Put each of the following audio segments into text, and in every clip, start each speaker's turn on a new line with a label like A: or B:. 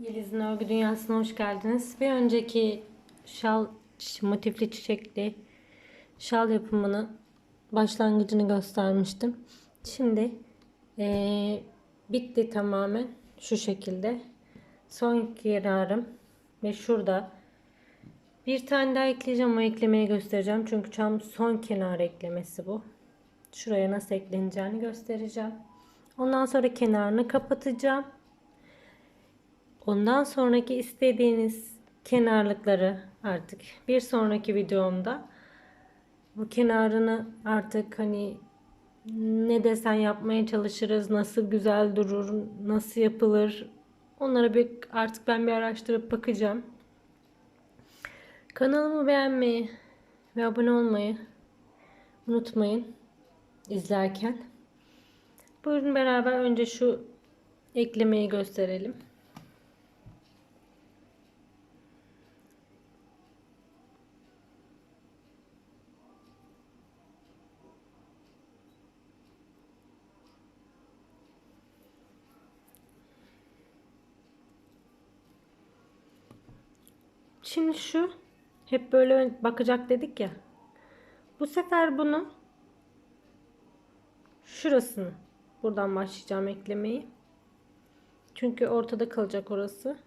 A: Yeliz'in Örgü Dünyası'na hoş geldiniz. Bir önceki şal motifli çiçekli şal yapımını başlangıcını göstermiştim. Şimdi eee, bitti tamamen şu şekilde. Son kenarım ve şurada bir tane daha ekleyeceğim. O eklemeyi göstereceğim. Çünkü tam son kenar eklemesi bu. Şuraya nasıl ekleneceğini göstereceğim. Ondan sonra kenarını kapatacağım. Ondan sonraki istediğiniz kenarlıkları artık bir sonraki videomda bu kenarını artık hani ne desen yapmaya çalışırız, nasıl güzel durur, nasıl yapılır onlara bir artık ben bir araştırıp bakacağım. Kanalımı beğenmeyi ve abone olmayı unutmayın izlerken. Buyurun beraber önce şu eklemeyi gösterelim. Şimdi şu hep böyle bakacak dedik ya. Bu sefer bunu şurasını buradan başlayacağım eklemeyi. Çünkü ortada kalacak orası.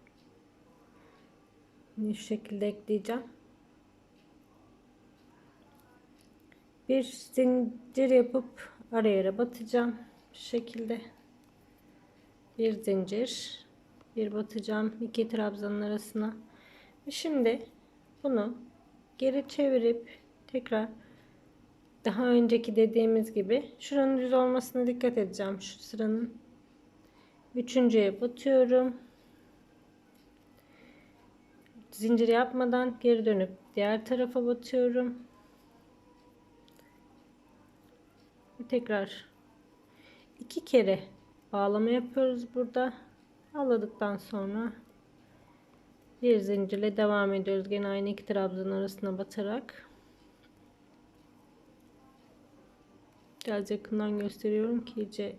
A: Şu şekilde ekleyeceğim. Bir zincir yapıp araya batacağım. Şu şekilde. Bir zincir. Bir batacağım. iki trabzanın arasına. Şimdi bunu geri çevirip tekrar daha önceki dediğimiz gibi şuranın düz olmasına dikkat edeceğim. Şu sıranın üçüncüye batıyorum. Zincir yapmadan geri dönüp diğer tarafa batıyorum. Tekrar iki kere bağlama yapıyoruz burada. Bağladıktan sonra bir zincirle devam ediyoruz. Gene aynı iki trabzan arasına batarak. Biraz yakından gösteriyorum ki iyice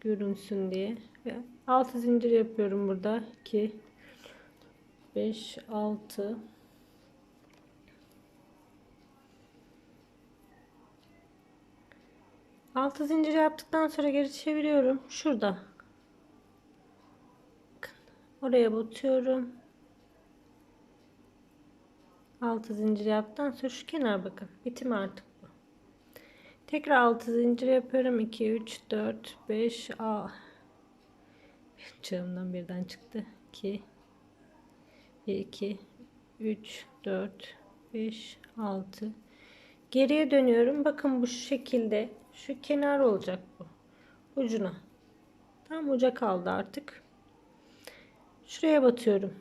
A: görünsün diye. Ve 6 zincir yapıyorum burada. 2 5 6 6 zincir yaptıktan sonra geri çeviriyorum. Şurada Oraya batıyorum. 6 zincir yaptıktan sonra şu kenar bakın. Bitim artık bu. Tekrar 6 zincir yapıyorum. 2, 3, 4, 5, a. Çığımdan birden çıktı. 2, 1, 2, 3, 4, 5, 6. Geriye dönüyorum. Bakın bu şekilde. Şu kenar olacak bu. Ucuna. Tam uca kaldı artık. Şuraya batıyorum.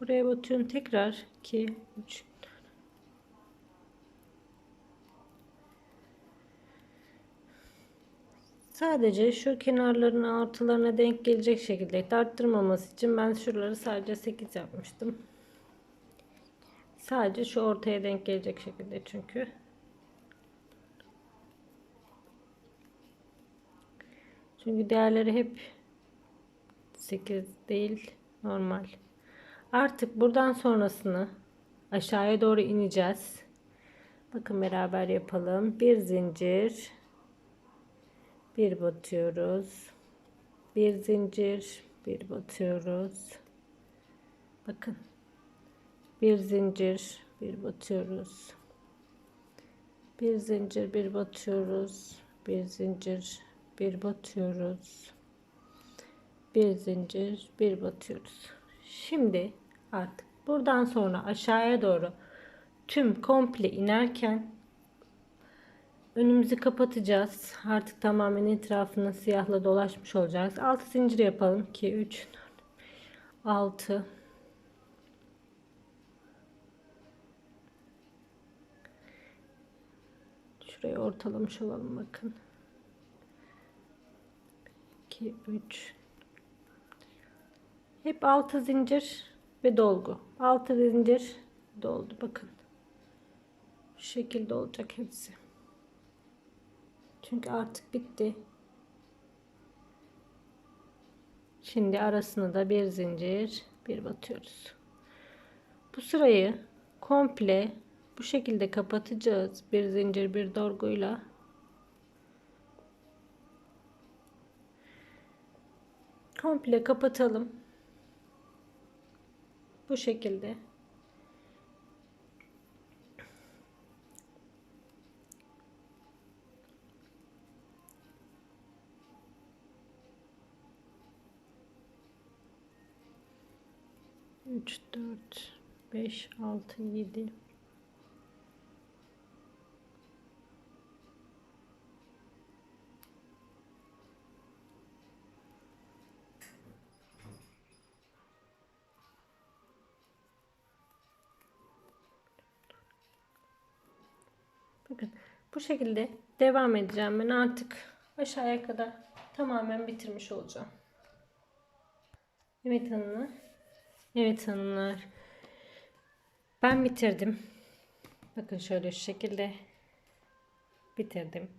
A: Buraya batıyorum tekrar 2 3 Sadece şu kenarların ortalarına denk gelecek şekilde arttırmaması için ben şuraları sadece 8 yapmıştım. Sadece şu ortaya denk gelecek şekilde çünkü. Çünkü değerleri hep 8 değil normal. Artık buradan sonrasını aşağıya doğru ineceğiz. Bakın beraber yapalım. Bir zincir. Bir batıyoruz. Bir zincir. Bir batıyoruz. Bakın. Bir zincir. Bir batıyoruz. Bir zincir. Bir batıyoruz. Bir zincir bir batıyoruz. Bir zincir, bir batıyoruz. Şimdi artık buradan sonra aşağıya doğru tüm komple inerken önümüzü kapatacağız. Artık tamamen etrafına siyahla dolaşmış olacağız. 6 zincir yapalım. 2 3 4 6 Şurayı ortalamış olalım bakın. 2 3 hep 6 zincir ve dolgu 6 zincir doldu bakın şu şekilde olacak hepsi Çünkü artık bitti. Şimdi arasına da bir zincir bir batıyoruz. Bu sırayı komple bu şekilde kapatacağız. Bir zincir bir dolguyla. Komple kapatalım. Bu şekilde. Üç, dört, beş, altı, yedi. Bakın bu şekilde devam edeceğim ben artık aşağıya kadar tamamen bitirmiş olacağım. Evet hanımlar. Evet hanımlar. Ben bitirdim. Bakın şöyle şu şekilde bitirdim.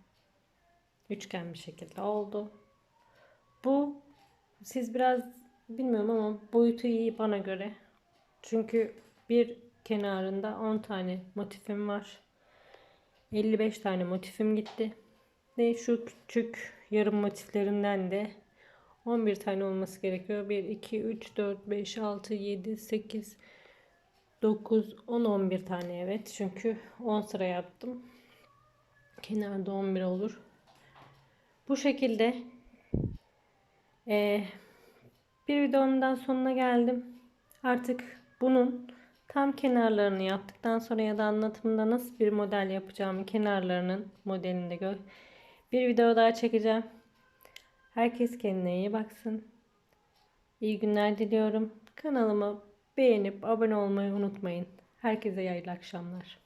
A: Üçgen bir şekilde oldu. Bu siz biraz bilmiyorum ama boyutu iyi bana göre. Çünkü bir kenarında 10 tane motifim var. 55 tane motifim gitti. Ve şu küçük yarım motiflerinden de 11 tane olması gerekiyor. 1, 2, 3, 4, 5, 6, 7, 8, 9, 10, 11 tane evet. Çünkü 10 sıra yaptım. Kenarda 11 olur. Bu şekilde eee, bir videonun daha sonuna geldim. Artık bunun tam kenarlarını yaptıktan sonra ya da anlatımda nasıl bir model yapacağımı kenarlarının modelini de gör. Bir video daha çekeceğim. Herkes kendine iyi baksın. İyi günler diliyorum. Kanalıma beğenip abone olmayı unutmayın. Herkese hayırlı akşamlar.